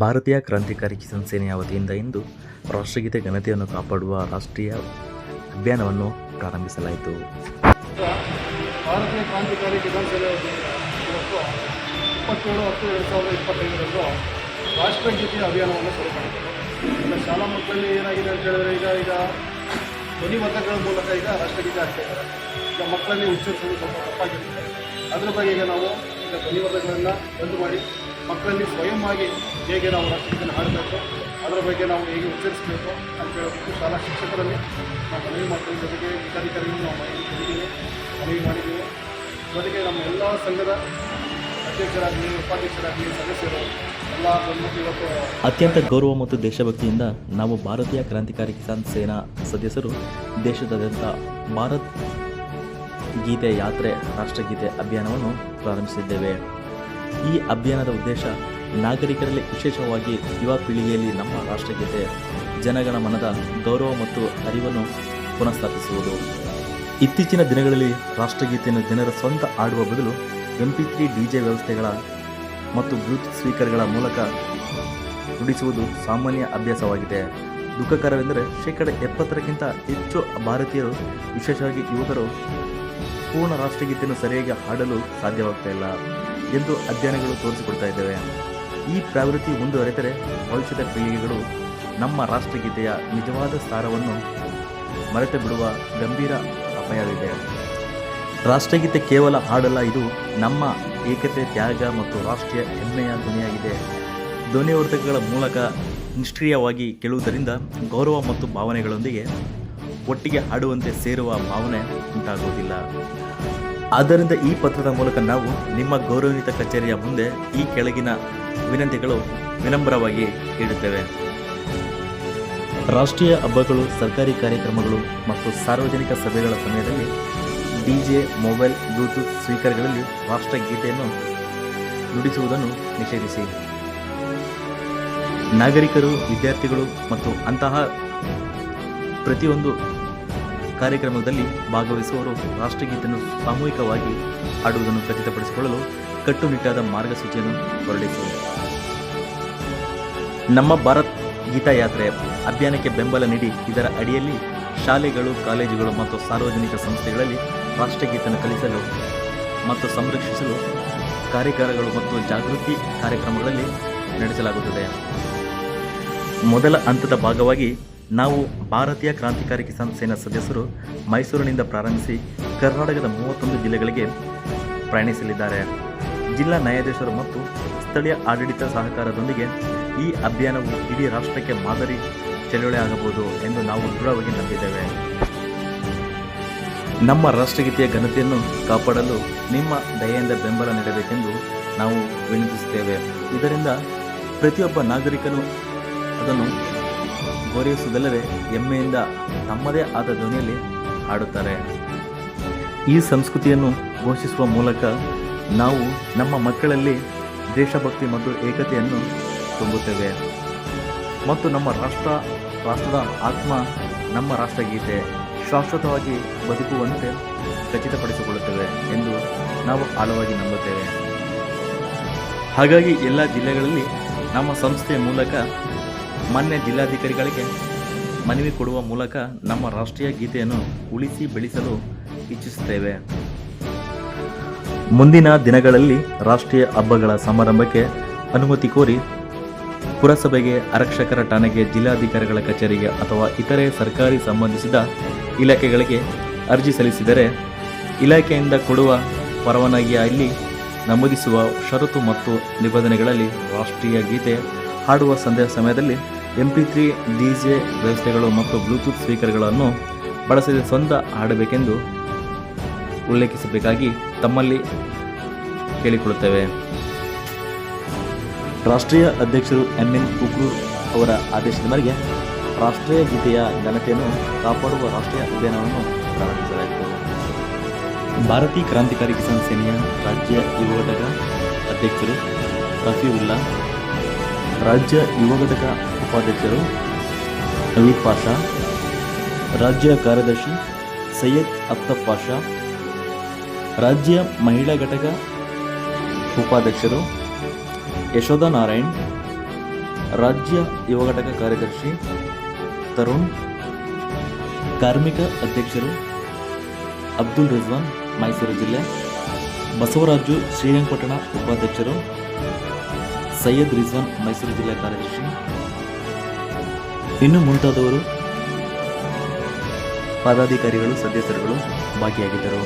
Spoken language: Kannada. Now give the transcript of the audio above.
ಭಾರತೀಯ ಕ್ರಾಂತಿಕಾರಿ ಕಿಸಾನ್ ಸೇನೆಯ ವತಿಯಿಂದ ಇಂದು ರಾಷ್ಟ್ರಗೀತೆ ಘನತೆಯನ್ನು ಕಾಪಾಡುವ ರಾಷ್ಟ್ರೀಯ ಅಭಿಯಾನವನ್ನು ಪ್ರಾರಂಭಿಸಲಾಯಿತು. ಭಾರತೀಯ ಕ್ರಾಂತಿಕಾರಿ ಇಪ್ಪತ್ತೇಳು ಹತ್ತು ಎರಡು ಸಾವಿರದ ಇಪ್ಪತ್ತೈದರಂದು ರಾಷ್ಟ್ರಗೀತೆ ಅಭಿಯಾನವನ್ನು ಶುರು ಮಾಡಿದ್ದಾರೆ ಶಾಲಾ ಮಕ್ಕಳಲ್ಲಿ ಏನಾಗಿದೆ ಅಂತ ಹೇಳಿದ್ರೆ ಈಗ ಈಗ ಧ್ವನಿವರ್ಧಕಗಳ ಮೂಲಕ ಈಗ ರಾಷ್ಟ್ರಗೀತೆ ಆಗ್ತಾ ಇದ್ದಾರೆ. ಈಗ ಮಕ್ಕಳಲ್ಲಿ ಉಚ್ಚರಿಸಲು ಸ್ವಲ್ಪ ಬಗ್ಗೆ ಈಗ ನಾವು ಈಗ ಧ್ವನಿವರ್ಧಕಗಳನ್ನ ಬಂದು ಮಾಡಿ ಮಕ್ಕಳಲ್ಲಿ ಸ್ವಯಂ ಆಗಿ ಹೇಗೆ ನಾವು ರಾಷ್ಟ್ರಗೀತೆನ ಹಾಡಬೇಕು, ಅದರ ಬಗ್ಗೆ ನಾವು ಹೇಗೆ ಉಚ್ಚರಿಸಬೇಕು ಅಂತ ಹೇಳ್ಬಿಟ್ಟು ಶಾಲಾ ಶಿಕ್ಷಕರಲ್ಲಿ ನಾವು ಮನವಿ ಮಾಡ್ತೀವಿ ಜೊತೆಗೆ ಜಿಲ್ಲಾಧಿಕಾರಿಗಳು ನಾವು ಕೊಟ್ಟಿದ್ದೀವಿ ಮನವಿ ಮಾಡಿದ್ದೀವಿ. ಜೊತೆಗೆ ನಮ್ಮ ಎಲ್ಲ ಸಂಘದ ಅಧ್ಯಕ್ಷರಾಗಲಿ, ಉಪಾಧ್ಯಕ್ಷರಾಗಲಿ, ಸದಸ್ಯರು ಅತ್ಯಂತ ಗೌರವ ಮತ್ತು ದೇಶಭಕ್ತಿಯಿಂದ ನಾವು ಭಾರತೀಯ ಕ್ರಾಂತಿಕಾರಿ ಕಿಸಾನ್ ಸೇನಾ ಸದಸ್ಯರು, ದೇಶದಾದ್ಯಂತ ಭಾರತ್ ಗೀತೆ ಯಾತ್ರೆ ರಾಷ್ಟ್ರಗೀತೆ ಅಭಿಯಾನವನ್ನು ಪ್ರಾರಂಭಿಸಿದ್ದೇವೆ. ಈ ಅಭಿಯಾನದ ಉದ್ದೇಶ ನಾಗರಿಕರಲ್ಲಿ ವಿಶೇಷವಾಗಿ ಯುವ ಪೀಳಿಗೆಯಲ್ಲಿ ನಮ್ಮ ರಾಷ್ಟ್ರಗೀತೆ, ಜನಗಣ ಮನದ ಗೌರವ ಮತ್ತು ಅರಿವನ್ನು ಪುನಃಸ್ಥಾಪಿಸುವುದು. ಇತ್ತೀಚಿನ ದಿನಗಳಲ್ಲಿ ರಾಷ್ಟ್ರಗೀತೆಯನ್ನು ಜನರ ಸ್ವಂತ ಆಡುವ ಬದಲು M P three D J ವ್ಯವಸ್ಥೆಗಳ ಮತ್ತು ಬ್ಲೂಟೂತ್ ಸ್ಪೀಕರ್ಗಳ ಮೂಲಕ ನುಡಿಸುವುದು ಸಾಮಾನ್ಯ ಅಭ್ಯಾಸವಾಗಿದೆ. ದುಃಖಕರವೆಂದರೆ ಶೇಕಡ ಎಪ್ಪತ್ತರಕ್ಕಿಂತ ಹೆಚ್ಚು ಭಾರತೀಯರು, ವಿಶೇಷವಾಗಿ ಯುವಕರು, ಪೂರ್ಣ ರಾಷ್ಟ್ರಗೀತೆಯನ್ನು ಸರಿಯಾಗಿ ಹಾಡಲು ಸಾಧ್ಯವಾಗ್ತಾ ಎಂದು ಅಧ್ಯಯನಗಳು ತೋರಿಸಿಕೊಡ್ತಾ ಇದ್ದೇವೆ. ಈ ಪ್ರವೃತ್ತಿ ಮುಂದುವರೆದರೆ ಭವಿಷ್ಯದ ಪೀಳಿಗೆಗಳು ನಮ್ಮ ರಾಷ್ಟ್ರಗೀತೆಯ ನಿಜವಾದ ಸಾರವನ್ನು ಮರೆತು ಬಿಡುವ ಗಂಭೀರ ಅಪಾಯವಿದೆ. ರಾಷ್ಟ್ರಗೀತೆ ಕೇವಲ ಹಾಡಲ್ಲ, ಇದು ನಮ್ಮ ಏಕತೆ, ತ್ಯಾಗ ಮತ್ತು ರಾಷ್ಟ್ರೀಯ ಹೆಮ್ಮೆಯ ಧ್ವನಿಯಾಗಿದೆ. ಧ್ವನಿವರ್ಧಕಗಳ ಮೂಲಕ ನಿಷ್ಕ್ರಿಯವಾಗಿ ಕೇಳುವುದರಿಂದ ಗೌರವ ಮತ್ತು ಭಾವನೆಗಳೊಂದಿಗೆ ಒಟ್ಟಿಗೆ ಹಾಡುವಂತೆ ಸೇರುವ ಭಾವನೆ ಉಂಟಾಗುವುದಿಲ್ಲ. ಆದ್ದರಿಂದ ಈ ಪತ್ರದ ಮೂಲಕ ನಾವು ನಿಮ್ಮ ಗೌರವಾನ್ವಿತ ಕಚೇರಿಯ ಮುಂದೆ ಈ ಕೆಳಗಿನ ವಿನಂತಿಗಳು ವಿನಮ್ರವಾಗಿ ಇಡುತ್ತೇವೆ ರಾಷ್ಟ್ರೀಯ ಹಬ್ಬಗಳು, ಸರ್ಕಾರಿ ಕಾರ್ಯಕ್ರಮಗಳು ಮತ್ತು ಸಾರ್ವಜನಿಕ ಸಭೆಗಳ ಸಮಯದಲ್ಲಿ ಡಿಜೆ ಮೊಬೈಲ್, ಬ್ಲೂಟೂತ್ ಸ್ಪೀಕರ್ಗಳಲ್ಲಿ ರಾಷ್ಟ್ರಗೀತೆಯನ್ನು ನುಡಿಸುವುದನ್ನು ನಿಷೇಧಿಸಿ. ನಾಗರಿಕರು, ವಿದ್ಯಾರ್ಥಿಗಳು ಮತ್ತು ಅಂತಹ ಪ್ರತಿಯೊಂದು ಕಾರ್ಯಕ್ರಮದಲ್ಲಿ ಭಾಗವಹಿಸುವವರು ರಾಷ್ಟ್ರಗೀತೆಯನ್ನು ಸಾಮೂಹಿಕವಾಗಿ ಹಾಡುವುದನ್ನು ಖಚಿತಪಡಿಸಿಕೊಳ್ಳಲು ಕಟ್ಟುನಿಟ್ಟಾದ ಮಾರ್ಗಸೂಚಿಯನ್ನು ಹೊರಡಿಸಿದೆ ನಮ್ಮ ಭಾರತ್ ಗೀತಾಯಾತ್ರೆ ಅಭಿಯಾನಕ್ಕೆ ಬೆಂಬಲ ನೀಡಿ ಇದರ ಅಡಿಯಲ್ಲಿ ಶಾಲೆಗಳು, ಕಾಲೇಜುಗಳು ಮತ್ತು ಸಾರ್ವಜನಿಕ ಸಂಸ್ಥೆಗಳಲ್ಲಿ ರಾಷ್ಟ್ರಗೀತೆಯನ್ನು ಕಲಿಸಲು ಮತ್ತು ಸಂರಕ್ಷಿಸಲು ಕಾರ್ಯಾಗಾರಗಳು ಮತ್ತು ಜಾಗೃತಿ ಕಾರ್ಯಕ್ರಮಗಳಲ್ಲಿ ನಡೆಸಲಾಗುತ್ತದೆ. ಮೊದಲ ಹಂತದ ಭಾಗವಾಗಿ ನಾವು ಭಾರತೀಯ ಕ್ರಾಂತಿಕಾರಿ ಕಿಸಾನ್ ಸೇನಾ ಸದಸ್ಯರು ಮೈಸೂರಿನಿಂದ ಪ್ರಾರಂಭಿಸಿ ಕರ್ನಾಟಕದ ಮೂವತ್ತೊಂದು ಜಿಲ್ಲೆಗಳಿಗೆ ಪ್ರಯಾಣಿಸಲಿದ್ದಾರೆ. ಜಿಲ್ಲಾ ನ್ಯಾಯಾಧೀಶರು ಮತ್ತು ಸ್ಥಳೀಯ ಆಡಳಿತ ಸಹಕಾರದೊಂದಿಗೆ ಈ ಅಭಿಯಾನವು ಇಡೀ ರಾಷ್ಟ್ರಕ್ಕೆ ಮಾದರಿ ಚಳುವಳಿ ಆಗಬಹುದು ಎಂದು ನಾವು ದೃಢವಾಗಿ ನಂಬಿದ್ದೇವೆ. ನಮ್ಮ ರಾಷ್ಟ್ರಗೀತೆಯ ಘನತೆಯನ್ನು ಕಾಪಾಡಲು ನಿಮ್ಮ ದಯೆಯಿಂದ ಬೆಂಬಲ ನೀಡಬೇಕೆಂದು ನಾವು ವಿನಂತಿಸುತ್ತೇವೆ. ಇದರಿಂದ ಪ್ರತಿಯೊಬ್ಬ ನಾಗರಿಕನು ಅದನ್ನು ಗೌರವಿಸುವುದಲ್ಲದೆ ಹೆಮ್ಮೆಯಿಂದ ತಮ್ಮದೇ ಆದ ಧ್ವನಿಯಲ್ಲಿ ಹಾಡುತ್ತಾರೆ. ಈ ಸಂಸ್ಕೃತಿಯನ್ನು ಘೋಷಿಸುವ ಮೂಲಕ ನಾವು ನಮ್ಮ ಮಕ್ಕಳಲ್ಲಿ ದೇಶಭಕ್ತಿ ಮತ್ತು ಏಕತೆಯನ್ನು ತುಂಬುತ್ತೇವೆ. ಮತ್ತು ನಮ್ಮ ರಾಷ್ಟ್ರ, ರಾಷ್ಟ್ರದ ಆತ್ಮ ನಮ್ಮ ರಾಷ್ಟ್ರಗೀತೆ ಶಾಶ್ವತವಾಗಿ ಬದುಕುವಂತೆ ಖಚಿತಪಡಿಸಿಕೊಳ್ಳುತ್ತೇವೆ ಎಂದು ನಾವು ಆಳವಾಗಿ ನಂಬುತ್ತೇವೆ. ಹಾಗಾಗಿ ಎಲ್ಲ ಜಿಲ್ಲೆಗಳಲ್ಲಿ ನಮ್ಮ ಸಂಸ್ಥೆಯ ಮೂಲಕ ಮಾನ್ಯ ಜಿಲ್ಲಾಧಿಕಾರಿಗಳಿಗೆ ಮನವಿ ಕೊಡುವ ಮೂಲಕ ನಮ್ಮ ರಾಷ್ಟ್ರೀಯ ಗೀತೆಯನ್ನು ಉಳಿಸಿ ಬೆಳೆಸಲು ಇಚ್ಛಿಸುತ್ತೇವೆ. ಮುಂದಿನ ದಿನಗಳಲ್ಲಿ ರಾಷ್ಟ್ರೀಯ ಹಬ್ಬಗಳ ಸಮಾರಂಭಕ್ಕೆ ಅನುಮತಿ ಕೋರಿ ಪುರಸಭೆಗೆ ಆರಕ್ಷಕರ ಠಾಣೆಗೆ ಜಿಲ್ಲಾಧಿಕಾರಿಗಳ ಕಚೇರಿಗೆ ಅಥವಾ ಇತರೆ ಸರ್ಕಾರಿ ಸಂಬಂಧಿಸಿದ ಇಲಾಖೆಗಳಿಗೆ ಅರ್ಜಿ ಸಲ್ಲಿಸಿದರೆ ಇಲಾಖೆಯಿಂದ ಕೊಡುವ ಪರವಾನಗಿಯಲ್ಲಿ ನಮೂದಿಸುವ ಷರತ್ತು ಮತ್ತು ನಿಬಂಧನೆಗಳಲ್ಲಿ ರಾಷ್ಟ್ರೀಯ ಗೀತೆ ಹಾಡುವ ಸಂದೇಹ ಸಮಯದಲ್ಲಿ M P three D J ವ್ಯವಸ್ಥೆಗಳು ಮತ್ತು ಬ್ಲೂಟೂತ್ ಸ್ಪೀಕರ್ಗಳನ್ನು ಬಳಸದೆ ಸ್ವಂತ ಹಾಡಬೇಕೆಂದು ಉಲ್ಲೇಖಿಸಬೇಕಾಗಿ ತಮ್ಮಲ್ಲಿ ಕೇಳಿಕೊಳ್ಳುತ್ತೇವೆ. ರಾಷ್ಟ್ರೀಯ ಅಧ್ಯಕ್ಷರು ಎಂ ಎನ್ ಕುಕ್ರು ಅವರ ಆದೇಶದ ಮೇರೆಗೆ ರಾಷ್ಟ್ರೀಯ ಗೀತೆಯ ಘನತೆಯನ್ನು ಕಾಪಾಡುವ ರಾಷ್ಟ್ರೀಯ ಅಭಿಯಾನವನ್ನು ಪ್ರಾರಂಭಿಸಲಾಯಿತು. ಭಾರತೀಯ ಕ್ರಾಂತಿಕಾರಿ ಕಿಸಾನ್ ಸೇನೆಯ ರಾಜ್ಯ ಯುವ ಘಟಕ ಅಧ್ಯಕ್ಷರು ರಫೀವುಲ್ಲಾ, ರಾಜ್ಯ ಯುವ ಘಟಕ ಉಪಾಧ್ಯಕ್ಷರು ನವೀದ್ ಪಾಷಾ, ರಾಜ್ಯ ಕಾರ್ಯದರ್ಶಿ ಸೈಯದ್ ಅಖ್ತಬ್ ಪಾಷಾ, ರಾಜ್ಯ ಮಹಿಳಾ ಘಟಕ ಉಪಾಧ್ಯಕ್ಷರು ಯಶೋಧ ನಾರಾಯಣ್, ರಾಜ್ಯ ಯುವ ಘಟಕ ಕಾರ್ಯದರ್ಶಿ ತರುಣ್, ಕಾರ್ಮಿಕ ಅಧ್ಯಕ್ಷರು ಅಬ್ದುಲ್ ರಿಜ್ವಾನ್, ಮೈಸೂರು ಜಿಲ್ಲೆ, ಬಸವರಾಜು ಶ್ರೀರಂಗಪಟ್ಟಣ ಉಪಾಧ್ಯಕ್ಷರು ಸೈಯದ್ ರಿಜ್ವಾನ್, ಮೈಸೂರು ಜಿಲ್ಲಾ ಕಾರ್ಯದರ್ಶಿ ಇನ್ನು ಮುಂತಾದವರು ಪದಾಧಿಕಾರಿಗಳು ಸದಸ್ಯರುಗಳು ಭಾಗಿಯಾಗಿದ್ದರು.